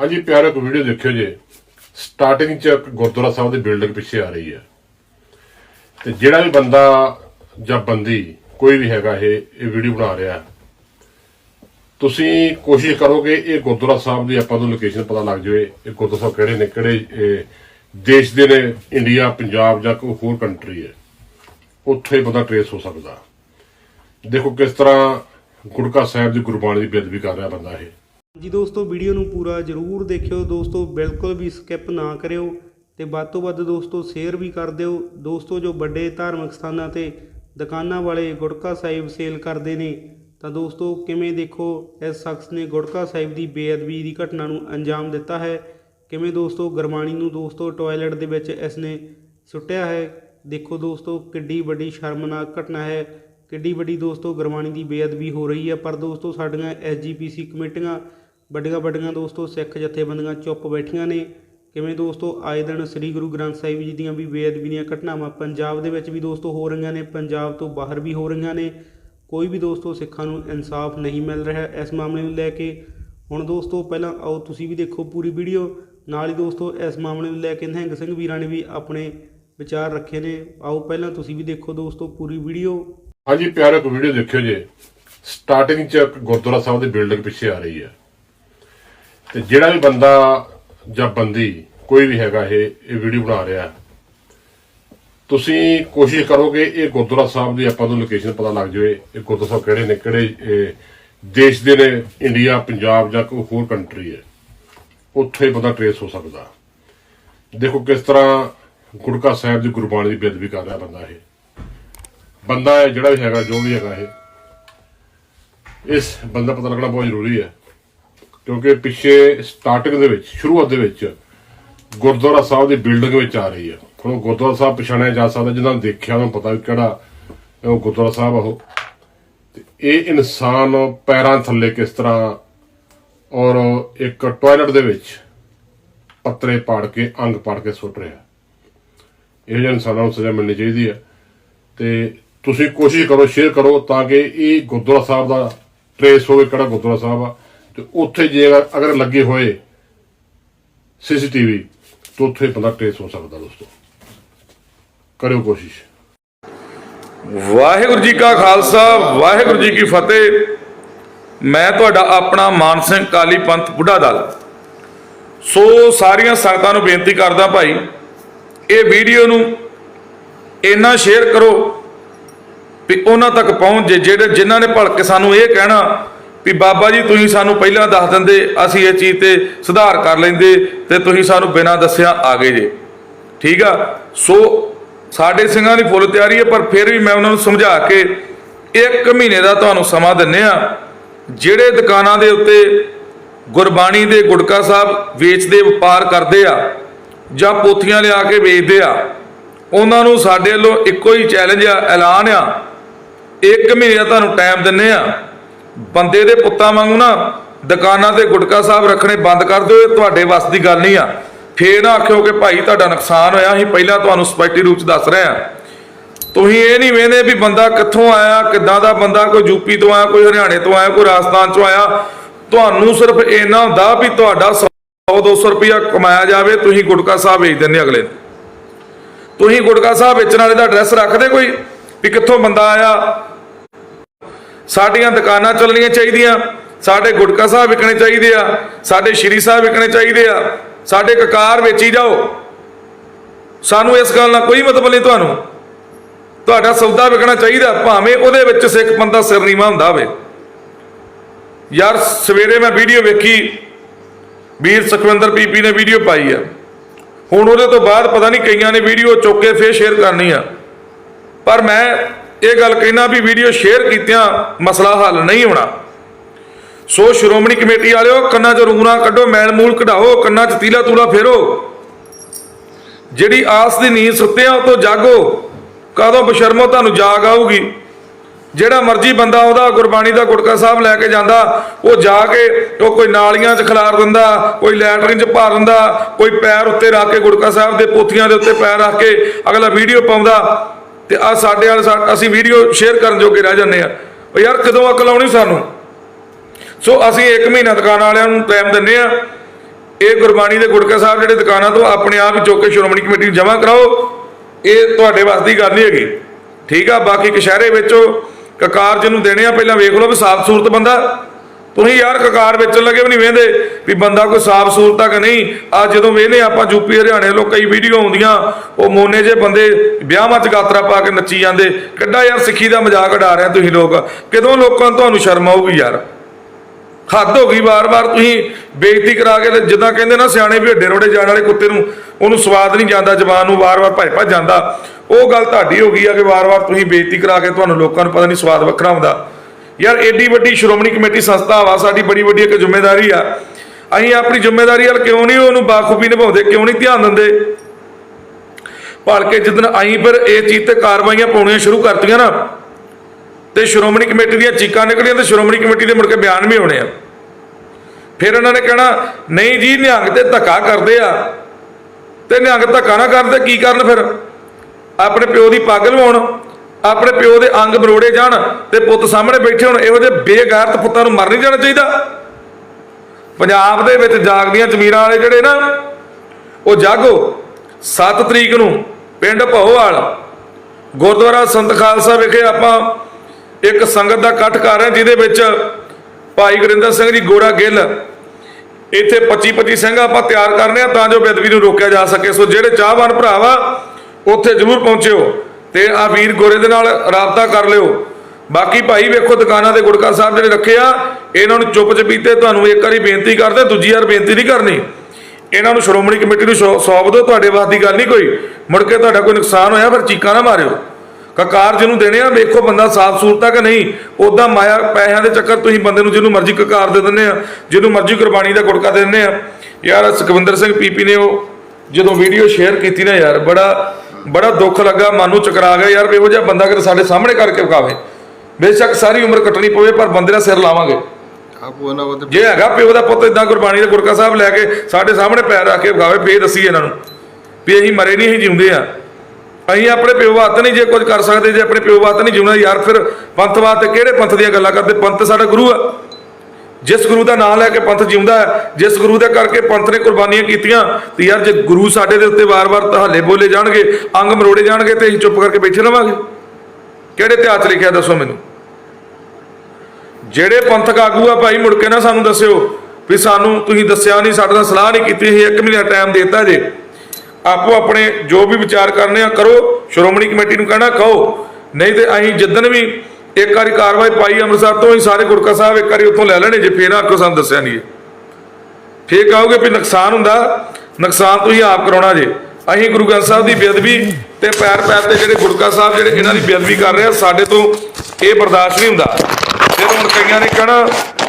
ਹਾਂਜੀ, ਪਿਆਰੇ, ਇੱਕ ਵੀਡੀਓ ਦੇਖਿਓ ਜੇ। ਸਟਾਰਟਿੰਗ ਚ ਇੱਕ ਗੁਰਦੁਆਰਾ ਸਾਹਿਬ ਦੀ ਬਿਲਡਿੰਗ ਪਿੱਛੇ ਆ ਰਹੀ ਹੈ। ਤੇ ਜਿਹੜਾ ਵੀ ਬੰਦਾ ਜਾਂ ਬੰਦੀ ਕੋਈ ਵੀ ਹੈਗਾ ਇਹ ਇਹ ਵੀਡੀਓ ਬਣਾ ਰਿਹਾ ਤੁਸੀਂ ਕੋਸ਼ਿਸ਼ ਕਰੋ ਕਿ ਇਹ ਗੁਰਦੁਆਰਾ ਸਾਹਿਬ ਦੀ ਆਪਾਂ ਨੂੰ ਲੋਕੇਸ਼ਨ ਪਤਾ ਲੱਗ ਜਾਵੇ, ਇਹ ਗੁਰਦੁਆਰਾ ਸਾਹਿਬ ਕਿਹੜੇ ਨੇ, ਕਿਹੜੇ ਦੇਸ਼ ਦੇ ਨੇ ਇੰਡੀਆ ਪੰਜਾਬ ਜਾਂ ਕੋਈ ਹੋਰ ਕੰਟਰੀ ਹੈ। ਉੱਥੇ ਬੰਦਾ ਟਰੇਸ ਹੋ ਸਕਦਾ। ਦੇਖੋ ਕਿਸ ਤਰ੍ਹਾਂ ਗੁਰਕਾ ਸਾਹਿਬ ਦੀ ਗੁਰਬਾਣੀ ਦੀ ਬੇਅਦਬੀ ਕਰ ਰਿਹਾ ਬੰਦਾ ਇਹ। ਜੀ ਦੋਸਤੋ, ਵੀਡੀਓ ਨੂੰ ਪੂਰਾ ਜਰੂਰ ਦੇਖਿਓ। ਦੋਸਤੋ, ਬਿਲਕੁਲ ਵੀ ਸਕਿਪ ਨਾ ਕਰਿਓ ਤੇ ਵੱਧ ਤੋਂ ਵੱਧ ਦੋਸਤੋ ਸ਼ੇਅਰ ਵੀ ਕਰ ਦਿਓ। ਦੋਸਤੋ, ਜੋ ਵੱਡੇ ਧਾਰਮਿਕ ਸਥਾਨਾਂ ਤੇ ਦੁਕਾਨਾਂ ਵਾਲੇ ਗੁਟਕਾ ਸਾਹਿਬ ਸੇਲ ਕਰਦੇ ਨੇ, ਤਾਂ ਦੋਸਤੋ, ਕਿਵੇਂ ਦੇਖੋ, ਇਸ ਸ਼ਖਸ ਨੇ ਗੁਟਕਾ ਸਾਹਿਬ ਦੀ ਬੇਅਦਬੀ ਦੀ ਘਟਨਾ ਨੂੰ ਅੰਜਾਮ ਦਿੱਤਾ ਹੈ। ਕਿਵੇਂ ਦੋਸਤੋ ਗਰਮਾਣੀ ਨੂੰ ਦੋਸਤੋ ਟਾਇਲਟ ਦੇ ਵਿੱਚ ਇਸ ਨੇ ਸੁੱਟਿਆ ਹੈ। ਦੇਖੋ ਦੋਸਤੋ, ਕਿੱਡੀ ਵੱਡੀ ਸ਼ਰਮਨਾਕ ਘਟਨਾ ਹੈ। ਕਿੱਡੀ ਵੱਡੀ ਦੋਸਤੋ ਗਰਮਾਣੀ ਦੀ ਬੇਅਦਬੀ ਹੋ ਰਹੀ ਹੈ, ਪਰ ਦੋਸਤੋ, ਸਾਡੀਆਂ ਐਸਜੀਪੀਸੀ ਕਮੇਟੀਆਂ ਵੱਡੀਆਂ ਵੱਡੀਆਂ ਦੋਸਤੋ ਸਿੱਖ ਜਥੇਬੰਦੀਆਂ ਚੁੱਪ ਬੈਠੀਆਂ ਨੇ। ਕਿਵੇਂ ਦੋਸਤੋ? ਆਏ ਦਿਨ ਸ੍ਰੀ ਗੁਰੂ ਗ੍ਰੰਥ ਸਾਹਿਬ ਜੀ ਦੀਆਂ ਵੀ ਬੇਅਦਬੀ ਦੀਆਂ ਘਟਨਾਵਾਂ ਪੰਜਾਬ ਦੇ ਵਿੱਚ ਵੀ ਦੋਸਤੋ ਹੋ ਰਹੀਆਂ ਨੇ, ਪੰਜਾਬ ਤੋਂ ਬਾਹਰ ਵੀ ਹੋ ਰਹੀਆਂ ਨੇ। ਕੋਈ ਵੀ ਦੋਸਤੋ ਸਿੱਖਾਂ ਨੂੰ ਇਨਸਾਫ ਨਹੀਂ ਮਿਲ ਰਿਹਾ ਇਸ ਮਾਮਲੇ ਨੂੰ ਲੈ ਕੇ। ਹੁਣ ਦੋਸਤੋ ਪਹਿਲਾਂ ਆਓ ਤੁਸੀਂ ਵੀ ਦੇਖੋ ਪੂਰੀ ਵੀਡੀਓ। ਨਾਲ ਹੀ ਦੋਸਤੋ ਇਸ ਮਾਮਲੇ ਨੂੰ ਲੈ ਕੇ ਨਿਹੰਗ ਸਿੰਘ ਵੀਰਾਂ ਨੇ ਵੀ ਆਪਣੇ ਵਿਚਾਰ ਰੱਖੇ ਨੇ। ਆਓ ਪਹਿਲਾਂ ਤੁਸੀਂ ਵੀ ਦੇਖੋ ਦੋਸਤੋ ਪੂਰੀ ਵੀਡੀਓ। ਹਾਂਜੀ, ਪਿਆਰੇ ਇੱਕ ਵੀਡੀਓ ਦੇਖਿਓ ਜੇ। ਸਟਾਰਟਿੰਗ ਚ ਇੱਕ ਗੁਰਦੁਆਰਾ ਸਾਹਿਬ ਦੇ ਬਿਲਡਿੰਗ ਪਿੱਛੇ ਆ ਰਹੀ ਹੈ। ਤੇ ਜਿਹੜਾ ਵੀ ਬੰਦਾ ਜਾਂ ਬੰਦੀ ਕੋਈ ਵੀ ਹੈਗਾ ਇਹ ਇਹ ਵੀਡੀਓ ਬਣਾ ਰਿਹਾ ਤੁਸੀਂ ਕੋਸ਼ਿਸ਼ ਕਰੋ ਕਿ ਇਹ ਗੁਰਦੁਆਰਾ ਸਾਹਿਬ ਦੀ ਆਪਾਂ ਨੂੰ ਲੋਕੇਸ਼ਨ ਪਤਾ ਲੱਗ ਜਾਵੇ, ਇਹ ਗੁਰਦੁਆਰਾ ਸਾਹਿਬ ਕਿਹੜੇ ਨੇ, ਕਿਹੜੇ ਦੇਸ਼ ਦੇ ਨੇ ਇੰਡੀਆ ਪੰਜਾਬ ਜਾਂ ਕੋਈ ਹੋਰ ਕੰਟਰੀ ਹੈ। ਉੱਥੇ ਬੰਦਾ ਟਰੇਸ ਹੋ ਸਕਦਾ। ਦੇਖੋ ਕਿਸ ਤਰ੍ਹਾਂ ਗੁਰਕਾ ਸਾਹਿਬ ਦੀ ਗੁਰਬਾਣੀ ਦੀ ਬੇਅਦਬੀ ਕਰ ਰਿਹਾ ਬੰਦਾ ਇਹ। ਬੰਦਾ ਜਿਹੜਾ ਵੀ ਹੈਗਾ, ਜੋ ਵੀ ਹੈਗਾ ਇਹ, ਇਸ ਬੰਦਾ ਪਤਾ ਲੱਗਣਾ ਬਹੁਤ ਜ਼ਰੂਰੀ ਹੈ। ਕਿਉਂਕਿ ਪਿੱਛੇ ਸਟਾਰਟਿੰਗ ਦੇ ਵਿੱਚ, ਸ਼ੁਰੂਆਤ ਦੇ ਵਿੱਚ ਗੁਰਦੁਆਰਾ ਸਾਹਿਬ ਦੀ ਬਿਲਡਿੰਗ ਵਿੱਚ ਆ ਰਹੀ ਹੈ। ਹੁਣ ਗੁਰਦੁਆਰਾ ਸਾਹਿਬ ਪਛਾਣਿਆ ਜਾ ਸਕਦਾ ਜਿਹਨਾਂ ਨੇ ਦੇਖਿਆ ਉਹਨਾਂ ਨੂੰ ਪਤਾ ਵੀ ਕਿਹੜਾ ਉਹ ਗੁਰਦੁਆਰਾ ਸਾਹਿਬ ਆ ਉਹ। ਤੇ ਇਹ ਇਨਸਾਨ ਪੈਰਾਂ ਥੱਲੇ ਕਿਸ ਤਰ੍ਹਾਂ ਔਰ ਇੱਕ ਟਾਇਲਟ ਦੇ ਵਿੱਚ ਪੱਤਰੇ ਪਾੜ ਕੇ, ਅੰਗ ਪਾੜ ਕੇ ਸੁੱਟ ਰਿਹਾ। ਇਹ ਜਿਹੇ ਇਨਸਾਨਾਂ ਨੂੰ ਸਜ਼ਾ ਮਿਲਣੀ ਚਾਹੀਦੀ ਹੈ। ਤੇ ਤੁਸੀਂ ਕੋਸ਼ਿਸ਼ ਕਰੋ ਸ਼ੇਅਰ ਕਰੋ ਤਾਂ ਕਿ ਇਹ ਗੁਰਦੁਆਰਾ ਸਾਹਿਬ ਦਾ ਟ੍ਰੇਸ ਹੋਵੇ ਕਿਹੜਾ ਗੁਰਦੁਆਰਾ ਸਾਹਿਬ ਆ। ਤੇ ਉੱਥੇ ਜੇ ਅਗਰ- ਲੱਗੇ ਹੋਏ ਸੀਸੀਟੀਵੀ, ਤਾਂ ਉੱਥੇ ਬੰਦਾ ਟ੍ਰੇਸ ਹੋ ਸਕਦਾ ਦੋਸਤੋ। ਕਰਿਓ ਕੋਸ਼ਿਸ਼। ਵਾਹਿਗੁਰੂ ਜੀ ਕਾ ਖਾਲਸਾ, ਵਾਹਿਗੁਰੂ ਜੀ ਕੀ ਫਤਿਹ। ਮੈਂ ਤੁਹਾਡਾ ਆਪਣਾ ਮਾਨ ਸਿੰਘ ਕਾਲੀ ਪੰਥ ਬੁੱਢਾ ਦਲ। ਸੋ ਸਾਰੀਆਂ ਸੰਗਤਾਂ ਨੂੰ ਬੇਨਤੀ ਕਰਦਾ ਭਾਈ, ਇਹ ਵੀਡੀਓ ਨੂੰ ਇੰਨਾ ਸ਼ੇਅਰ ਕਰੋ ਵੀ ਉਹਨਾਂ ਤੱਕ ਪਹੁੰਚ ਜੇ ਜਿਹੜੇ ਜਿਨ੍ਹਾਂ ਨੇ ਭਲਕੇ ਸਾਨੂੰ ਇਹ ਕਹਿਣਾ ਵੀ ਬਾਬਾ ਜੀ, ਤੁਸੀਂ ਸਾਨੂੰ ਪਹਿਲਾਂ ਦੱਸ ਦਿੰਦੇ, ਅਸੀਂ ਇਹ ਚੀਜ਼ ਤੇ ਸੁਧਾਰ ਕਰ ਲੈਂਦੇ ਤੇ ਤੁਸੀਂ ਸਾਨੂੰ ਬਿਨਾਂ ਦੱਸਿਆ ਆ ਗਏ ਜੇ। ਠੀਕ ਆ? ਸੋ ਸਾਡੇ ਸਿੰਘਾਂ ਦੀ ਫੁੱਲ ਤਿਆਰੀ ਹੈ, ਪਰ ਫਿਰ ਵੀ ਮੈਂ ਉਹਨਾਂ ਨੂੰ ਸਮਝਾ ਕੇ ਇੱਕ ਮਹੀਨੇ ਦਾ ਤੁਹਾਨੂੰ ਸਮਾਂ ਦਿੰਨੇ ਆ। ਜਿਹੜੇ ਦੁਕਾਨਾਂ ਦੇ ਉੱਤੇ ਗੁਰਬਾਣੀ ਦੇ ਗੁਟਕਾ ਸਾਹਿਬ ਵੇਚਦੇ, ਵਪਾਰ ਕਰਦੇ ਆ ਜਾਂ ਪੋਥੀਆਂ ਲਿਆ ਕੇ ਵੇਚਦੇ ਆ, ਉਹਨਾਂ ਨੂੰ ਸਾਡੇ ਵੱਲੋਂ ਇੱਕੋ ਹੀ ਚੈਲੰਜ ਆ, ਐਲਾਨ ਆ। ਇੱਕ ਮਹੀਨੇ ਦਾ ਤੁਹਾਨੂੰ ਟਾਈਮ ਦਿੰਨੇ ਆ। ਬੰਦੇ ਦੇ ਪੁੱਤਾਂ ਵਾਂਗੂ ਨਾ ਦੁਕਾਨਾਂ ਤੇ ਗੁਟਕਾ ਸਾਹਿਬ ਰੱਖਣੇ ਬੰਦ ਕਰ ਦਿਓ, ਇਹ ਤੁਹਾਡੇ ਵੱਸ ਦੀ ਗੱਲ ਨਹੀਂ ਆ। ਫੇਰ ਨਾ ਆਖਿਓ ਕਿ ਭਾਈ ਤੁਹਾਡਾ ਨੁਕਸਾਨ ਹੋਇਆ, ਅਸੀਂ ਪਹਿਲਾਂ ਤੁਹਾਨੂੰ ਸਪਸ਼ਟੀ ਰੂਪ ਚ ਦੱਸ ਰਹੇ ਆ। ਤੁਸੀਂ ਇਹ ਨਹੀਂ ਵੇਖਦੇ ਵੀ ਬੰਦਾ ਕਿੱਥੋਂ ਆਇਆ, ਕਿੱਦਾਂ ਦਾ ਬੰਦਾ, ਕੋਈ ਯੂਪੀ ਤੋਂ ਆਇਆ, ਕੋਈ ਹਰਿਆਣੇ ਤੋਂ ਆਇਆ, ਕੋਈ ਰਾਜਸਥਾਨ ਚੋਂ ਆਇਆ। ਤੁਹਾਨੂੰ ਸਿਰਫ ਇੰਨਾ ਹੁੰਦਾ ਵੀ ਤੁਹਾਡਾ 100 200 ਰੁਪਇਆ ਕਮਾਇਆ ਜਾਵੇ, ਤੁਸੀਂ ਗੁਟਕਾ ਸਾਹਿਬ ਵੇਚ ਦਿੰਦੇ ਅਗਲੇ ਨੂੰ। ਤੁਸੀਂ ਗੁਟਕਾ ਸਾਹਿਬ ਵੇਚਣ ਵਾਲੇ ਦਾ ਐਡਰੈਸ ਰੱਖਦੇ ਕੋਈ, ਵੀ ਕਿੱਥੋਂ ਬੰਦਾ ਆਇਆ ਸਾਡੀਆਂ ਦੁਕਾਨਾਂ ਚੱਲਣੀਆਂ ਚਾਹੀਦੀਆਂ, ਸਾਡੇ ਗੁਟਕਾ ਸਾਹਿਬ ਵਿਕਣੇ ਚਾਹੀਦੇ ਆ, ਸਾਡੇ ਸ਼੍ਰੀ ਸਾਹਿਬ ਵਿਕਣੇ ਚਾਹੀਦੇ ਆ, ਸਾਡੇ ਕਕਾਰ ਵੇਚੀ ਜਾਓ। ਸਾਨੂੰ ਇਸ ਗੱਲ ਨਾਲ ਕੋਈ ਮਤਲਬ ਨਹੀਂ ਤੁਹਾਨੂੰ। ਤੁਹਾਡਾ ਸੌਦਾ ਵਿਕਣਾ ਚਾਹੀਦਾ, ਭਾਵੇਂ ਉਹਦੇ ਵਿੱਚ ਸਿੱਖ ਬੰਦਾ ਸਿਰ ਨੀਵਾ ਹੁੰਦਾ ਹੋਵੇ। ਯਾਰ, ਸਵੇਰੇ ਮੈਂ ਵੀਡੀਓ ਵੇਖੀ, ਵੀਰ ਸੁਖਵਿੰਦਰ ਪੀਪੀ ਨੇ ਵੀਡੀਓ ਪਾਈ ਆ। ਹੁਣ ਉਹਦੇ ਤੋਂ ਬਾਅਦ ਪਤਾ ਨਹੀਂ ਕਈਆਂ ਨੇ ਵੀਡੀਓ ਚੁੱਕ ਕੇ ਫੇਰ ਸ਼ੇਅਰ ਕਰਨੀ ਆ। ਪਰ ਮੈਂ ਇਹ ਗੱਲ ਕਹਿਣਾ ਵੀ ਵੀਡੀਓ ਸ਼ੇਅਰ ਕੀਤਿਆਂ ਮਸਲਾ ਹੱਲ ਨਹੀਂ ਹੋਣਾ। ਸੋ ਸ਼੍ਰੋਮਣੀ ਕਮੇਟੀ ਵਾਲਿਓ, ਕੰਨਾਂ 'ਚ ਰੂਣਾ ਕੱਢੋ, ਮੈਲ ਮੂਲ ਕਢਾਓ, ਕੰਨਾਂ 'ਚ ਤੀਲਾ ਤੂਲਾ ਫੇਰੋ। ਜਿਹੜੀ ਆਸ ਦੀ ਨੀਂਦ ਸੁੱਤੇ ਆ, ਉਹ ਤੋਂ ਜਾਗੋ। ਕਦੋਂ ਬਸ਼ਰਮੋ ਤੁਹਾਨੂੰ ਜਾਗ ਆਊਗੀ? ਜਿਹੜਾ ਮਰਜ਼ੀ ਬੰਦਾ ਉਹਦਾ ਗੁਰਬਾਣੀ ਦਾ ਗੁਟਕਾ ਸਾਹਿਬ ਲੈ ਕੇ ਜਾਂਦਾ, ਉਹ ਜਾ ਕੇ ਉਹ ਕੋਈ ਨਾਲੀਆਂ 'ਚ ਖਿਲਾਰ ਦਿੰਦਾ, ਕੋਈ ਲੈਟਰਿਨ 'ਚ ਭਰ ਦਿੰਦਾ, ਕੋਈ ਪੈਰ ਉੱਤੇ ਰੱਖ ਕੇ ਗੁਟਕਾ ਸਾਹਿਬ ਦੇ ਪੋਥੀਆਂ ਦੇ ਉੱਤੇ ਪੈਰ ਰੱਖ ਕੇ ਅਗਲਾ ਵੀਡੀਓ ਪਾਉਂਦਾ। ਤੇ ਆ ਸਾਡੇ ਵਾਲ ਸਾ- ਅਸੀਂ ਵੀਡੀਓ ਸ਼ੇਅਰ ਕਰਨ ਜੋਗੇ ਰਹਿ ਜਾਂਦੇ ਆ। ਉਹ ਯਾਰ ਕਦੋਂ ਅਕਲ ਆਉਣੀ ਸਾਨੂੰ? ਸੋ ਅਸੀਂ 1 ਮਹੀਨਾ ਦੁਕਾਨ ਵਾਲਿਆਂ ਨੂੰ ਟਾਈਮ ਦਿੰਨੇ ਆ। ਇਹ ਗੁਰਬਾਣੀ ਦੇ ਗੁਟਕਾ ਸਾਹਿਬ ਜਿਹੜੇ ਦੁਕਾਨਾਂ ਤੋਂ ਆਪਣੇ ਆਪ ਚੁੱਕ ਕੇ ਸ਼੍ਰੋਮਣੀ ਕਮੇਟੀ ਨੂੰ ਜਮ੍ਹਾਂ ਕਰਾਓ। ਇਹ ਤੁਹਾਡੇ ਵਾਸਤੇ ਦੀ ਗੱਲ ਨਹੀਂ ਹੈਗੀ। ਠੀਕ ਆ, ਬਾਕੀ ਕਸ਼ਹਿਰੇ ਵਿੱਚੋਂ ਕਕਾਰ ਜਿਹਨੂੰ ਦੇਣੇ ਆ। ਪਹਿਲਾਂ ਵੇਖ ਲਓ ਵੀ ਸਾਫ਼ ਸੂਰਤ ਬੰਦਾ। ਤੁਸੀਂ ਯਾਰ ਕਕਾਰ ਵੇਚਣ ਲੱਗੇ ਵੀ ਨਹੀਂ ਵੇਂਦੇ ਵੀ ਬੰਦਾ ਕੋਈ ਸਾਫ਼ ਸੂਰਤ ਆ ਕਿ ਨਹੀਂ? ਆ ਜਦੋਂ ਵੇਨੇ ਆਪਾਂ ਯੂਪੀ ਹਰਿਆਣੇ ਵੱਲੋਂ ਕਈ ਵੀਡੀਓ ਆਉਂਦੀਆਂ, ਉਹ ਮੋਨੇ ਜੇ ਬੰਦੇ ਵਿਆਹਾਂ 'ਚ ਗਾਤਰਾ ਪਾ ਕੇ ਨੱਚੀ ਜਾਂਦੇ। ਕਿੱਡਾ ਯਾਰ ਸਿੱਖੀ ਦਾ ਮਜ਼ਾਕ ਉਡਾ ਰਹੇ ਆ ਤੁਸੀਂ ਲੋਕ। ਕਿਦੋਂ ਲੋਕਾਂ ਤੁਹਾਨੂੰ ਸ਼ਰਮ ਆਊਗੀ ਯਾਰ? ਹੱਦ ਹੋ ਗਈ ਵਾਰ-ਵਾਰ ਤੁਸੀਂ ਬੇਇੱਜ਼ਤੀ ਕਰਾ ਕੇ ਤੇ ਜਿੱਦਾਂ ਕਹਿੰਦੇ ਨਾ ਸਿਆਣੇ ਵੀ ਢੇ ਰੋੜੇ ਜਾਣ ਵਾਲੇ ਕੁੱਤੇ ਨੂੰ, ਉਹਨੂੰ ਸਵਾਦ ਨਹੀਂ ਜਾਂਦਾ, ਜ਼ਬਾਨ ਨੂੰ ਵਾਰ-ਵਾਰ ਭੱਜ ਭੱਜ ਜਾਂਦਾ। ਉਹ ਗੱਲ ਤੁਹਾਡੀ ਹੋ ਗਈ ਆ ਕਿ ਵਾਰ-ਵਾਰ ਤੁਸੀਂ ਬੇਇੱਜ਼ਤੀ ਕਰਾ ਕੇ ਤੁਹਾਨੂੰ ਲੋਕਾਂ ਨੂੰ ਪਤਾ ਨਹੀਂ ਸਵਾਦ ਵੱਖਰਾ ਹੁੰਦਾ। ਯਾਰ ਏਡੀ ਵੱਡੀ ਸ਼੍ਰੋਮਣੀ ਕਮੇਟੀ ਸੰਸਥਾ ਵਾ, ਸਾਡੀ ਬੜੀ ਵੱਡੀ ਇੱਕ ਜ਼ਿੰਮੇਵਾਰੀ ਆ। ਅਸੀਂ ਆਪਣੀ ਜ਼ਿੰਮੇਵਾਰੀ ਵੱਲ ਕਿਉਂ ਨਹੀਂ, ਉਹਨੂੰ ਬਾਖੂਬੀ ਨਿਭਾਉਂਦੇ, ਕਿਉਂ ਨਹੀਂ ਧਿਆਨ ਦਿੰਦੇ? ਭਲਕੇ ਜਿੱਦਣ ਅਸੀਂ ਫਿਰ ਇਹ ਚੀਜ਼ ਤੇ ਕਾਰਵਾਈਆਂ ਪਾਉਣੀਆਂ ਸ਼ੁਰੂ ਕਰਤੀਆਂ ਨਾ, ਤੇ ਸ਼੍ਰੋਮਣੀ ਕਮੇਟੀ ਦੀਆਂ ਚੀਕਾਂ ਨਿਕਲੀਆਂ ਤੇ ਸ਼੍ਰੋਮਣੀ ਕਮੇਟੀ ਦੇ ਮੁੜ ਕੇ ਬਿਆਨ ਵੀ ਆਉਣੇ ਆ। ਫਿਰ ਉਹਨਾਂ ਨੇ ਕਹਿਣਾ, ਨਹੀਂ ਜੀ, ਨਿਹੰਗ ਤੇ ਧੱਕਾ ਕਰਦੇ ਆ। ਤੇ ਨਿਹੰਗ ਧੱਕਾ ਨਾ ਕਰਦੇ, ਕੀ ਕਰਨ ਫਿਰ? ਆਪਣੇ ਪਿਓ ਦੀ ਪੱਗ ਲਵਾਉਣ ਆਪਣੇ ਪਿਓ ਦੇ ਅੰਗ ਬਰੋੜੇ ਜਾਣ ਤੇ ਪੁੱਤ ਸਾਹਮਣੇ ਬੈਠੇ ਹੋਣ, ਇਹੋ ਜਿਹੇ ਬੇਗੈਰਤ ਪੁੱਤਾਂ ਨੂੰ ਮਰ ਨਹੀਂ ਜਾਣਾ ਚਾਹੀਦਾ। ਪੰਜਾਬ ਦੇ ਵਿੱਚ ਜਾਗਦੀਆਂ ਜ਼ਮੀਰਾਂ ਵਾਲੇ ਜਿਹੜੇ ਨਾ, ਉਹ ਜਾਗੋ। 7 ਤਰੀਕ ਨੂੰ ਪਿੰਡ ਭੋਵਾਲ, ਗੁਰਦੁਆਰਾ ਸੰਤ ਖਾਲਸਾ ਵਿਖੇ ਆਪਾਂ ਇੱਕ ਸੰਗਤ ਦਾ ਇਕੱਠ ਕਰ ਰਹੇ ਹਾਂ, ਜਿਹਦੇ ਵਿੱਚ ਭਾਈ ਗੁਰਿੰਦਰ ਸਿੰਘ ਜੀ ਗੋੜਾ ਗਿੱਲ, ਇੱਥੇ 25 25 ਸਿੰਘ ਆਪਾਂ ਤਿਆਰ ਕਰਨੇ ਆ ਤਾਂ ਜੋ ਬੇਦਬੀ ਨੂੰ ਰੋਕਿਆ ਜਾ ਸਕੇ। ਸੋ ਜਿਹੜੇ ਚਾਹਵਾਨ ਭਰਾ ਵਾ ਉੱਥੇ ਜ਼ਰੂਰ ਪਹੁੰਚਿਓ। ਤੇ ਆ ਵੀਰ ਗੋਰੇ ਦੇ ਨਾਲ ਰਾਬਤਾ ਕਰ ਲਿਓ। ਬਾਕੀ ਭਾਈ ਵੇਖੋ ਦੁਕਾਨਾਂ ਦੇ ਗੁੜਕਾ ਸਾਹਿਬ ਜਿਹੜੇ ਰੱਖੇ ਆ, ਇਹਨਾਂ ਨੂੰ ਚੁੱਪ ਚਪੀਤੇ ਤੁਹਾਨੂੰ ਇੱਕ ਵਾਰੀ ਬੇਨਤੀ ਕਰਦੇ, ਦੂਜੀ ਵਾਰ ਬੇਨਤੀ ਨਹੀਂ ਕਰਨੀ। ਇਹਨਾਂ ਨੂੰ ਸ਼੍ਰੋਮਣੀ ਕਮੇਟੀ ਨੂੰ ਸੌ- ਸੌਂਪ ਦਿਓ, ਤੁਹਾਡੇ ਵਾਸ ਦੀ ਗੱਲ ਨਹੀਂ ਕੋਈ। ਮੁੜ ਕੇ ਤੁਹਾਡਾ ਕੋਈ ਨੁਕਸਾਨ ਹੋਇਆ ਫਿਰ ਚੀਕਾਂ ਨਾ ਮਾਰਿਓ। ਕਕਾਰ ਜਿਹਨੂੰ ਦੇਣੇ ਆ, ਵੇਖੋ ਬੰਦਾ ਸਾਫ਼ ਸੂਰਤਾ ਕਿ ਨਹੀਂ ਉਦਾਂ ਮਾਇਆ ਪੈਸਿਆਂ ਦੇ ਚੱਕਰ ਤੁਸੀਂ ਬੰਦੇ ਨੂੰ ਜਿਹਨੂੰ ਮਰਜ਼ੀ ਕਕਾਰ ਦੇ ਦਿੰਦੇ ਆ, ਜਿਹਨੂੰ ਮਰਜ਼ੀ ਕੁਰਬਾਨੀ ਦਾ ਗੁੜਕਾ ਦੇ ਦਿੰਦੇ ਆ। ਯਾਰ ਸੁਖਵਿੰਦਰ ਸਿੰਘ ਪੀਪੀ ਨੇ ਉਹ ਜਦੋਂ ਵੀਡੀਓ ਸ਼ੇਅਰ ਕੀਤੀ ਨਾ ਯਾਰ, ਬੜਾ ਬੜਾ ਦੁੱਖ ਲੱਗਾ ਮਨ ਨੂੰ ਚਕਰਾ ਗਿਆ ਯਾਰ ਵੀ ਇਹੋ ਜਿਹਾ ਬੰਦਾ ਕਿ ਸਾਡੇ ਸਾਹਮਣੇ ਕਰਕੇ ਵਿਖਾਵੇ। ਬੇਸ਼ੱਕ ਸਾਰੀ ਉਮਰ ਕੱਟਣੀ ਪਵੇ ਪਰ ਬੰਦੇ ਦਾ ਸਿਰ ਲਾਵਾਂਗੇ। ਜੇ ਹੈਗਾ ਪਿਓ ਦਾ ਪੁੱਤ ਇਦਾਂ ਗੁਰਬਾਣੀ ਦਾ ਗੁਰਕਾ ਸਾਹਿਬ ਲੈ ਕੇ ਸਾਡੇ ਸਾਹਮਣੇ ਪੈਰ ਰੱਖ ਕੇ ਵਿਖਾਵੇ ਫੇਰ ਦੱਸੀ ਇਹਨਾਂ ਨੂੰ ਵੀ ਅਸੀਂ ਮਰੇ ਨਹੀਂ ਅਸੀਂ ਜਿਉਂਦੇ ਆ ਅਸੀਂ ਆਪਣੇ ਪਿਓ ਵਾਸਤੇ ਨਹੀਂ ਜੇ ਕੁਝ ਕਰ ਸਕਦੇ ਜੇ ਆਪਣੇ ਪਿਓ ਵਾਸਤੇ ਨਹੀਂ ਜਿਉਣਾ ਯਾਰ ਫਿਰ ਪੰਥ ਵਾਸਤੇ ਕਿਹੜੇ ਪੰਥ ਦੀਆਂ ਗੱਲਾਂ ਕਰਦੇ? ਪੰਥ ਸਾਡਾ ਗੁਰੂ ਆ। ਜਿਸ ਗੁਰੂ ਦਾ ਨਾਮ ਲੈ ਕੇ ਪੰਥ ਜਿਉਂਦਾ ਹੈ, ਜਿਸ ਗੁਰੂ ਦੇ ਕਰਕੇ ਪੰਥ ਨੇ ਕੁਰਬਾਨੀਆਂ ਕੀਤੀਆਂ, ਤੇ ਯਾਰ ਜੇ ਗੁਰੂ ਸਾਡੇ ਦੇ ਉੱਤੇ ਵਾਰ-ਵਾਰ ਤਹਾਲੇ ਬੋਲੇ ਜਾਣਗੇ, ਅੰਗ ਮਰੋੜੇ ਜਾਣਗੇ, ਤੇ ਅਸੀਂ ਚੁੱਪ ਕਰਕੇ ਬੈਠੇ ਰਵਾਂਗੇ। ਕਿਹੜੇ ਇਤਿਹਾਸ ਲਿਖਿਆ ਦੱਸੋ ਮੈਨੂੰ? ਜਿਹੜੇ ਪੰਥਕ ਆਗੂ ਆ ਭਾਈ, ਮੁੜ ਕੇ ਨਾ ਸਾਨੂੰ ਦੱਸਿਓ ਵੀ ਸਾਨੂੰ ਤੁਸੀਂ ਦੱਸਿਆ ਨਹੀਂ, ਸਾਡੇ ਨਾਲ ਸਲਾਹ ਨਹੀਂ ਕੀਤੀ ਸੀ ਇੱਕ ਮਹੀਨਾ ਟਾਈਮ ਦਿੱਤਾ ਜੇ। ਆਪੋ ਆਪਣੇ ਜੋ ਵੀ ਵਿਚਾਰ ਕਰਨੇ ਆ, ਕਰੋ। ਸ਼੍ਰੋਮਣੀ ਕਮੇਟੀ ਨੂੰ ਕਹਿਣਾ, ਕਹੋ। ਨਹੀਂ ਤੇ ਅਸੀਂ ਜਿੱਦਣ ਵੀ ਇੱਕ ਵਾਰੀ ਕਾਰਵਾਈ ਪਾਈ ਅੰਮ੍ਰਿਤਸਰ ਤੋਂ ਹੀ ਸਾਰੇ ਗੁਰਕਾ ਸਾਹਿਬ ਇੱਕ ਵਾਰੀ ਉੱਥੋਂ ਲੈ ਲੈਣੇ ਜੇ ਫੇਰ ਆਖੋ ਸਾਨੂੰ ਦੱਸਿਆ ਨਹੀਂ ਫੇਰ ਕਹੋਗੇ ਵੀ ਨੁਕਸਾਨ ਹੁੰਦਾ, ਨੁਕਸਾਨ ਤੁਸੀਂ ਆਪ ਕਰਾਉਣਾ ਜੇ। ਅਸੀਂ ਗੁਰੂ ਗ੍ਰੰਥ ਸਾਹਿਬ ਦੀ ਬੇਅਦਬੀ ਤੇ ਪੈਰ ਪੈਰ ਤੇ ਜਿਹੜੇ ਗੁਰਕਾ ਸਾਹਿਬ ਜਿਹੜੇ ਇਹਨਾਂ ਦੀ ਬੇਅਦਬੀ ਕਰ ਰਹੇ ਆ, ਸਾਡੇ ਤੋਂ ਇਹ ਬਰਦਾਸ਼ਤ ਨਹੀਂ ਹੁੰਦਾ। ਫਿਰ ਹੁਣ ਕਈਆਂ ਨੇ ਕਹਿਣਾ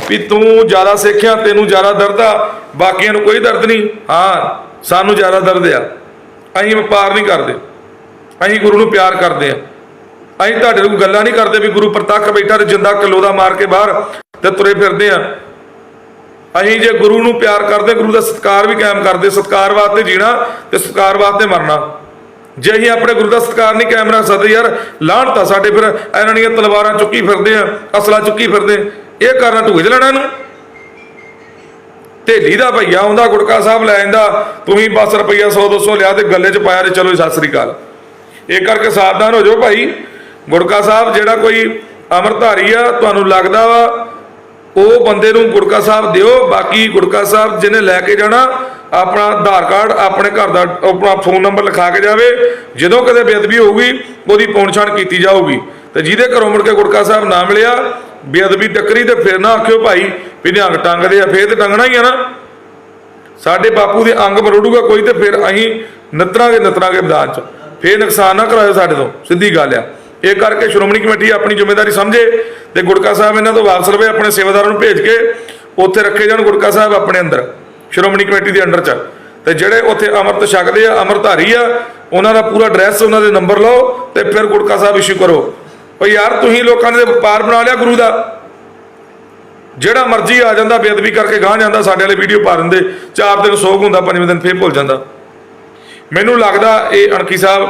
ਵੀ ਤੂੰ ਜ਼ਿਆਦਾ ਸਿੱਖਿਆ, ਤੈਨੂੰ ਜ਼ਿਆਦਾ ਦਰਦ ਆ, ਬਾਕੀਆਂ ਨੂੰ ਕੋਈ ਦਰਦ ਨਹੀਂ। ਹਾਂ, ਸਾਨੂੰ ਜ਼ਿਆਦਾ ਦਰਦ ਆ। ਅਸੀਂ ਵਪਾਰ ਨਹੀਂ ਕਰਦੇ। ਅਸੀਂ ਗੁਰੂ ਨੂੰ ਪਿਆਰ ਕਰਦੇ ਆ। ਅਸੀਂ ਤੁਹਾਡੇ ਨੂੰ ਗੱਲਾਂ ਨਹੀਂ ਕਰਦੇ ਵੀ ਗੁਰੂ ਪ੍ਰਤੱਖ ਬੈਠਾ ਤੇ ਜਿੰਦਾ ਕਿਲੋ ਦਾ ਮਾਰ ਕੇ ਬਾਹਰ ਤੇ ਤੁਰੇ ਫਿਰਦੇ ਆ। ਅਸੀਂ ਜੇ ਗੁਰੂ ਨੂੰ ਪਿਆਰ ਕਰਦੇ ਗੁਰੂ ਦਾ ਸਤਿਕਾਰ ਵੀ ਕਾਇਮ ਕਰਦੇ ਸਤਿਕਾਰ ਵਾਸਤੇ ਜੀਣਾ ਤੇ ਸਤਿਕਾਰ ਵਾਸਤੇ ਮਰਨਾ। ਜੇ ਅਸੀਂ ਆਪਣੇ ਗੁਰੂ ਦਾ ਸਤਿਕਾਰ ਨਹੀਂ ਕਾਇਮ ਰੱਖ ਸਕਦੇ ਯਾਰ ਲਾਹਣਤਾ ਸਾਡੇ ਫਿਰ ਇਹਨਾਂ ਦੀਆਂ ਤਲਵਾਰਾਂ ਚੁੱਕੀ ਫਿਰਦੇ ਆ ਅਸਲਾ ਚੁੱਕੀ ਫਿਰਦੇ। ਇਹ ਕਾਰਨ ਤੂੰ ਚ ਲੈਣਾ ਇਹਨੂੰ? ਢੇਲੀ ਦਾ ਭਈਆ ਆਉਂਦਾ ਗੁਟਕਾ ਸਾਹਿਬ ਲੈ ਜਾਂਦਾ ਤੁਸੀਂ ਬਸ ਰੁਪਈਆ 100 200 ਲਿਆ ਤੇ ਗੱਲੇ 'ਚ ਪਾਇਆ ਤੇ ਚਲੋ ਜੀ, ਸਤਿ ਸ੍ਰੀ ਅਕਾਲ। ਇਹ ਕਰਕੇ ਸਾਵਧਾਨ ਹੋ ਜਾਓ ਭਾਈ। ਗੁਟਕਾ ਸਾਹਿਬ, ਜਿਹੜਾ ਕੋਈ ਅਮਰਧਾਰੀ ਆ, ਤੁਹਾਨੂੰ ਲੱਗਦਾ ਵਾ, ਉਹ ਬੰਦੇ ਨੂੰ ਗੁਟਕਾ ਸਾਹਿਬ ਦਿਓ, ਬਾਕੀ ਗੁਟਕਾ ਸਾਹਿਬ ਜਿਹਨੇ ਲੈ ਕੇ ਜਾਣਾ, ਆਪਣਾ ਆਧਾਰ ਕਾਰਡ, ਆਪਣੇ ਘਰ ਦਾ, ਆਪਣਾ ਫੋਨ ਨੰਬਰ ਲਿਖਾ ਕੇ ਜਾਵੇ, ਜਦੋਂ ਕਦੇ ਬੇਅਦਬੀ ਹੋਊਗੀ, ਉਹਦੀ ਪਹੁੰਚਾਣ ਕੀਤੀ ਜਾਊਗੀ। ਤੇ ਜਿਹਦੇ ਘਰੋਂ ਮੁੜ ਕੇ ਗੁਟਕਾ ਸਾਹਿਬ ਨਾ ਮਿਲਿਆ, ਬੇਅਦਬੀ ਟੱਕਰੀ ਤੇ ਫਿਰ ਨਾ ਆਖਿਓ ਭਾਈ ਵੀ ਨਿਹੰਗ ਟੰਗਦੇ ਆ, ਫੇਰ ਤੇ ਟੰਗਣਾ ਹੀ ਆ ਨਾ। ਸਾਡੇ ਬਾਪੂ ਦੇ ਅੰਗ ਮਰੋੜੂਗਾ ਕੋਈ ਤੇ ਫਿਰ ਅਸੀਂ ਨਤਰਾਂਗੇ ਨਤਰਾਂਗੇ ਮੈਦਾਨ ਚ। ਫੇਰ ਨੁਕਸਾਨ ਨਾ ਕਰਾਇਓ ਸਾਡੇ ਤੋਂ, ਸਿੱਧੀ ਗੱਲ ਆ। ਇਹ ਕਰਕੇ ਸ਼੍ਰੋਮਣੀ ਕਮੇਟੀ ਆਪਣੀ ਜ਼ਿੰਮੇਵਾਰੀ ਸਮਝੇ ਤੇ ਗੁਟਕਾ ਸਾਹਿਬ ਇਹਨਾਂ ਤੋਂ ਵਾਪਸ ਲਵੇ, ਆਪਣੇ ਸੇਵਾਦਾਰਾਂ ਨੂੰ ਭੇਜ ਕੇ ਉੱਥੇ ਰੱਖੇ ਜਾਣ ਗੁਟਕਾ ਸਾਹਿਬ ਆਪਣੇ ਅੰਦਰ, ਸ਼੍ਰੋਮਣੀ ਕਮੇਟੀ ਦੇ ਅੰਡਰ ਚ। ਤੇ ਜਿਹੜੇ ਉੱਥੇ ਅੰਮ੍ਰਿਤ ਛਕਦੇ ਆ ਅੰਮ੍ਰਿਤਧਾਰੀ ਆ, ਉਹਨਾਂ ਦਾ ਪੂਰਾ ਐਡਰੈਸ ਉਹਨਾਂ ਦੇ ਨੰਬਰ ਲਓ ਤੇ ਫਿਰ ਗੁਟਕਾ ਸਾਹਿਬ ਇਸ਼ੂ ਕਰੋ। ਓ ਯਾਰ, ਤੁਸੀਂ ਲੋਕਾਂ ਨੇ ਵਪਾਰ ਬਣਾ ਲਿਆ ਗੁਰੂ ਦਾ। ਜਿਹੜਾ ਮਰਜ਼ੀ ਆ ਜਾਂਦਾ, ਬੇਅਦਬੀ ਕਰਕੇ ਗਾਂ ਜਾਂਦਾ, ਸਾਡੇ ਵਾਲੇ ਵੀਡੀਓ ਪਾ ਦਿੰਦੇ, ਚਾਰ ਦਿਨ ਸੋਗ ਹੁੰਦਾ, ਪੰਜਵੇਂ ਦਿਨ ਫੇਰ ਭੁੱਲ ਜਾਂਦਾ। ਮੈਨੂੰ ਲੱਗਦਾ ਇਹ ਅਣਖੀ ਸਾਹਿਬ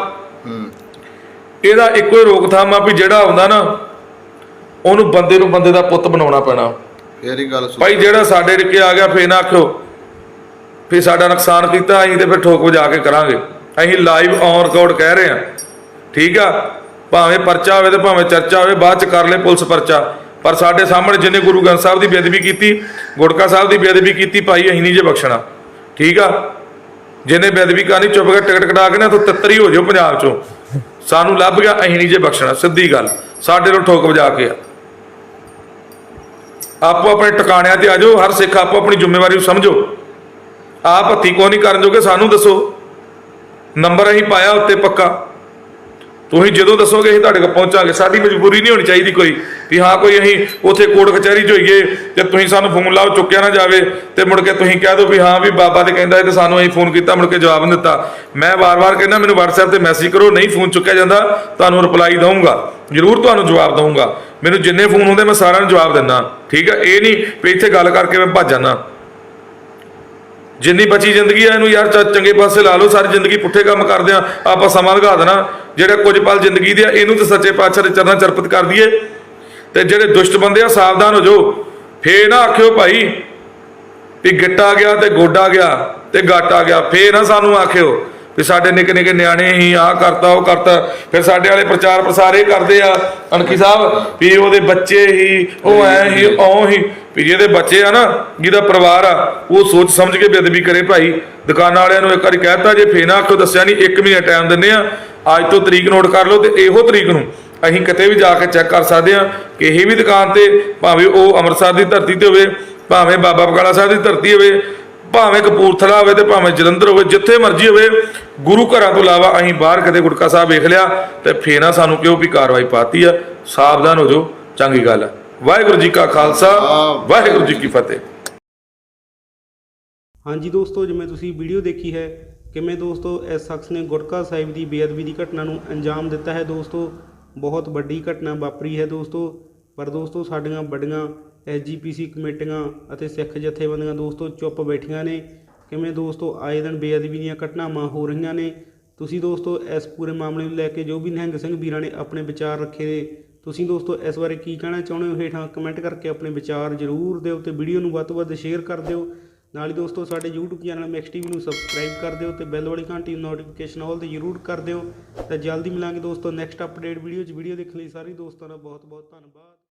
ਇਹਦਾ ਇੱਕੋ ਹੀ ਰੋਕਥਾਮ ਆ ਵੀ ਜਿਹੜਾ ਆਉਂਦਾ ਨਾ ਉਹਨੂੰ ਬੰਦੇ ਨੂੰ ਬੰਦੇ ਦਾ ਪੁੱਤ ਬਣਾਉਣਾ ਪੈਣਾ। ਫੇਰ ਹੀ ਗੱਲ ਸੁਣ। ਭਾਈ ਜਿਹੜਾ ਸਾਡੇ ਰਿਕੇ ਆ ਗਿਆ ਫੇਰ ਨਾ ਆਖਿਓ ਫਿਰ ਸਾਡਾ ਨੁਕਸਾਨ ਕੀਤਾ ਅਸੀਂ ਤੇ ਫਿਰ ਠੋਕ ਵਜਾ ਕੇ ਕਰਾਂਗੇ। ਅਸੀਂ ਲਾਈਵ ਔਨ ਰਿਕਾਰਡ ਕਹਿ ਰਹੇ ਹਾਂ। ਠੀਕ ਆ? ਭਾਵੇਂ ਪਰਚਾ ਹੋਵੇ ਤੇ ਭਾਵੇਂ ਚਰਚਾ ਹੋਵੇ ਬਾਅਦ ਚ ਕਰ ਲੈ ਪੁਲਿਸ ਪਰਚਾ। ਪਰ ਸਾਡੇ ਸਾਹਮਣੇ ਜਿਹਨੇ ਗੁਰੂ ਗ੍ਰੰਥ ਸਾਹਿਬ ਦੀ ਬੇਅਦਬੀ ਕੀਤੀ ਗੁਟਕਾ ਸਾਹਿਬ ਦੀ ਬੇਅਦਬੀ ਕੀਤੀ ਭਾਈ ਅਸੀਂ ਨਹੀਂ ਜੇ ਬਖਸ਼ਣਾ। ਠੀਕ ਆ? ਜਿਹਨੇ ਬੇਅਦਬੀ ਕਰਨੀ ਚੁੱਪ ਕੇ ਟਿਕਟ ਕਟਾ ਕੇ ਨਾ ਤੂੰ ਤਿੱਤਰ ਹੀ ਹੋ ਜਾਓ ਪੰਜਾਬ ਚੋਂ। ਸਾਨੂੰ ਲੱਭ ਗਿਆ, ਅਸੀਂ ਨਹੀਂ ਜੇ ਬਖਸ਼ਣਾ। ਸਿੱਧੀ ਗੱਲ, ਸਾਡੇ ਨੂੰ ਠੋਕ ਵਜਾ ਕੇ ਆ। ਆਪੋ ਆਪਣੇ ਟਿਕਾਣਿਆਂ ਤੇ ਆ ਜਾਓ, ਹਰ ਸਿੱਖ ਆਪੋ ਆਪਣੀ ਜ਼ਿੰਮੇਵਾਰੀ ਨੂੰ ਸਮਝੋ। ਆਪ ਹੱਥੀ ਕੋ ਨਹੀਂ ਕਰਨ ਜੋਗੇ, ਸਾਨੂੰ ਦੱਸੋ। ਨੰਬਰ ਅਸੀਂ ਪਾਇਆ ਉੱਤੇ ਪੱਕਾ। ਤੁਸੀਂ ਜਦੋਂ ਦੱਸੋਗੇ ਅਸੀਂ ਤੁਹਾਡੇ ਕੋਲ ਪਹੁੰਚਾਂਗੇ, ਸਾਡੀ ਮਜਬੂਰੀ ਨਹੀਂ ਹੋਣੀ ਚਾਹੀਦੀ ਕੋਈ ਵੀ ਹਾਂ ਕੋਈ ਅਸੀਂ ਉੱਥੇ ਕੋਰਟ ਕਚਹਿਰੀ 'ਚ ਹੋਈਏ ਤੇ ਤੁਸੀਂ ਸਾਨੂੰ ਫੋਨ ਲਾਓ, ਚੁੱਕਿਆ ਨਾ ਜਾਵੇ ਤੇ ਮੁੜ ਕੇ ਤੁਸੀਂ ਕਹਿ ਦਿਓ ਵੀ ਹਾਂ ਵੀ ਬਾਬਾ ਤੇ ਕਹਿੰਦਾ ਇਹ ਤੇ ਸਾਨੂੰ ਅਸੀਂ ਫੋਨ ਕੀਤਾ, ਮੁੜ ਕੇ ਜਵਾਬ ਨਹੀਂ ਦਿੱਤਾ। ਮੈਂ ਵਾਰ-ਵਾਰ ਕਹਿੰਦਾ, ਮੈਨੂੰ WhatsApp ਤੇ ਮੈਸੇਜ ਕਰੋ, ਨਹੀਂ ਫੋਨ ਚੁੱਕਿਆ ਜਾਂਦਾ, ਤੁਹਾਨੂੰ ਰਿਪਲਾਈ ਦਊਂਗਾ। ਜ਼ਰੂਰ ਤੁਹਾਨੂੰ ਜਵਾਬ ਦਊਂਗਾ। ਮੈਨੂੰ ਜਿੰਨੇ ਫੋਨ ਹੁੰਦੇ ਮੈਂ ਸਾਰਿਆਂ ਨੂੰ ਜਵਾਬ ਦਿੰਦਾ। ਠੀਕ ਹੈ? ਇਹ ਨਹੀਂ ਵੀ ਇੱਥੇ ਗੱਲ ਕਰਕੇ ਮੈਂ ਭੱਜ ਜਾਣਾ ਜਿੰਨੀ ਬਚੀ ਜ਼ਿੰਦਗੀ ਆ ਇਹਨੂੰ ਯਾਰ ਚੰਗੇ ਪਾਸੇ ਲਾ ਲਓ, ਸਾਰੀ ਜ਼ਿੰਦਗੀ ਪੁੱਠੇ ਕੰਮ ਕਰਦੇ ਆ, ਆਪਾਂ ਸਮਾਂ ਲਗਾ ਦੇਣਾ। ਜਿਹੜਾ ਕੁਝ ਪਲ ਜ਼ਿੰਦਗੀ ਦੇ ਆ, ਇਹਨੂੰ ਤੇ ਸੱਚੇ ਪਾਤਸ਼ਾਹ ਦੇ ਚਰਨਾਂ ਚਰਪਿਤ ਅਰਪਿਤ ਕਰ ਦਈਏ। ਤੇ ਜਿਹੜੇ ਦੁਸ਼ਟ ਬੰਦੇ ਆ, ਸਾਵਧਾਨ ਹੋ ਜਾਓ। ਫੇਰ ਨਾ ਆਖਿਓ ਭਾਈ ਵੀ ਗਿੱਟਾ ਗਿਆ ਤੇ ਗੋਡਾ ਗਿਆ ਤੇ ਗਾਟਾ ਗਿਆ, ਫੇਰ ਨਾ ਸਾਨੂੰ ਆਖਿਓ। ਵੀ ਸਾਡੇ ਨਿੱਕੇ ਨਿੱਕੇ ਨਿਆਣੇ ਹੀ ਆਹ ਕਰਤਾ, ਉਹ ਕਰਤਾ। ਫਿਰ ਸਾਡੇ ਵਾਲੇ ਪ੍ਰਚਾਰ ਪ੍ਰਸਾਰ ਇਹ ਕਰਦੇ ਆ, ਅਣਖੀ ਸਾਹਿਬ, ਵੀ ਉਹਦੇ ਬੱਚੇ ਹੀ, ਉਹ ਐ ਹੀ ਉਹ ਹੀ, ਵੀ ਜਿਹਦੇ ਬੱਚੇ ਆ ਨਾ, ਜਿਹਦਾ ਪਰਿਵਾਰ ਆ, ਉਹ ਸੋਚ ਸਮਝ ਕੇ ਬੇਅਦਬੀ ਕਰੇ ਭਾਈ। ਦੁਕਾਨਾਂ ਵਾਲਿਆਂ ਨੂੰ ਇੱਕ ਵਾਰੀ ਕਹਿਤਾ ਜੇ ਫੇਰ ਨਾ ਆਖਿਓ ਦੱਸਿਆ ਨਹੀਂ 1 ਮਹੀਨਾ ਟਾਈਮ ਦਿੰਦੇ ਆ। ਅੱਜ ਤੋਂ ਤਰੀਕ ਨੋਟ ਕਰ ਲਓ ਤੇ ਇਹੋ ਤਰੀਕ ਨੂੰ ਅਸੀਂ ਕਿਤੇ ਵੀ ਜਾ ਕੇ ਚੈੱਕ ਕਰ ਸਕਦੇ ਆ ਕਿ ਇਹ ਵੀ ਦੁਕਾਨ ਤੇ, ਭਾਵੇਂ ਉਹ ਅੰਮ੍ਰਿਤਸਰ ਦੀ ਧਰਤੀ ਤੇ ਹੋਵੇ, ਭਾਵੇਂ ਬਾਬਾ ਬਕਾਲਾ ਸਾਹਿਬ ਦੀ ਧਰਤੀ ਹੋਵੇ ਭਾਵੇਂ ਕਪੂਰਥਲਾ ਹੋਵੇ ਤੇ ਭਾਵੇਂ ਜਲੰਧਰ ਹੋਵੇ ਜਿੱਥੇ ਮਰਜ਼ੀ ਹੋਵੇ ਗੁਰੂ ਘਰਾਂ ਤੋਂ ਇਲਾਵਾ ਅਸੀਂ ਬਾਹਰ ਕਦੇ ਗੁਟਕਾ ਸਾਹਿਬ ਵੇਖ ਲਿਆ ਤੇ ਫੇਰ ਨਾ ਸਾਨੂੰ ਕਿਉਂ ਵੀ ਕਾਰਵਾਈ ਪਾਤੀ ਆ। ਸਾਵਧਾਨ ਹੋ ਜਾਓ ਚੰਗੀ ਗੱਲ ਆ। ਵਾਹਿਗੁਰੂ ਜੀ ਕਾ ਖਾਲਸਾ ਵਾਹਿਗੁਰੂ ਜੀ ਕੀ ਫਤਿਹ। ਹਾਂਜੀ ਦੋਸਤੋ ਜਿਵੇਂ ਤੁਸੀਂ ਵੀਡੀਓ ਦੇਖੀ ਹੈ ਕਿਵੇਂ ਦੋਸਤੋ ਇਸ ਸ਼ਖਸ ਨੇ ਗੁਟਕਾ ਸਾਹਿਬ ਦੀ ਬੇਅਦਬੀ ਦੀ ਘਟਨਾ ਨੂੰ ਅੰਜਾਮ ਦਿੱਤਾ ਹੈ ਦੋਸਤੋ? ਬਹੁਤ ਵੱਡੀ ਘਟਨਾ ਵਾਪਰੀ ਹੈ ਦੋਸਤੋ ਪਰ ਦੋਸਤੋ ਸਾਡੀਆਂ ਵੱਡੀਆਂ ਐਸਜੀਪੀਸੀ ਕਮੇਟੀਆਂ ਅਤੇ ਸਿੱਖ ਜਥੇਬੰਦੀਆਂ ਦੋਸਤੋ ਚੁੱਪ ਬੈਠੀਆਂ ਨੇ। ਕਿਵੇਂ ਦੋਸਤੋ? ਆਏ ਦਿਨ ਬੇਅਦਬੀ ਦੀਆਂ ਘਟਨਾਵਾਂ ਹੋ ਰਹੀਆਂ ਨੇ। ਤੁਸੀਂ ਦੋਸਤੋ ਇਸ ਪੂਰੇ ਮਾਮਲੇ ਨੂੰ ਲੈ ਕੇ ਜੋ ਵੀ ਨਿਹੰਗ ਸਿੰਘ ਵੀਰਾਂ ਨੇ ਆਪਣੇ ਵਿਚਾਰ ਰੱਖੇ ਨੇ, ਤੁਸੀਂ ਦੋਸਤੋ ਇਸ ਬਾਰੇ ਕੀ ਕਹਿਣਾ ਚਾਹੁੰਦੇ ਹੋ? ਹੇਠਾਂ ਕਮੈਂਟ ਕਰਕੇ ਆਪਣੇ ਵਿਚਾਰ ਜ਼ਰੂਰ ਦਿਓ ਤੇ ਵੀਡੀਓ ਨੂੰ ਵੱਧ ਤੋਂ ਵੱਧ ਸ਼ੇਅਰ ਕਰ ਦਿਓ। ਨਾਲ ਹੀ ਦੋਸਤੋ ਸਾਡੇ YouTube ਚੈਨਲ ਮੈਕਸ ਟੀਵੀ ਨੂੰ ਸਬਸਕ੍ਰਾਈਬ ਕਰ ਦਿਓ ਤੇ ਬੈਲ ਵਾਲੀ ਘੰਟੀ ਨੂੰ ਨੋਟੀਫਿਕੇਸ਼ਨ ਆਲ ਤੇ ਜ਼ਰੂਰ ਕਰ ਦਿਓ। ਤਾਂ ਜਲਦੀ ਮਿਲਾਂਗੇ ਦੋਸਤੋ ਨੈਕਸਟ ਅਪਡੇਟ ਵੀਡੀਓ 'ਚ। ਵੀਡੀਓ ਦੇਖਣ ਲਈ ਸਾਰੇ ਦੋਸਤਾਂ ਦਾ ਬਹੁਤ ਬਹੁਤ ਧੰਨਵਾਦ।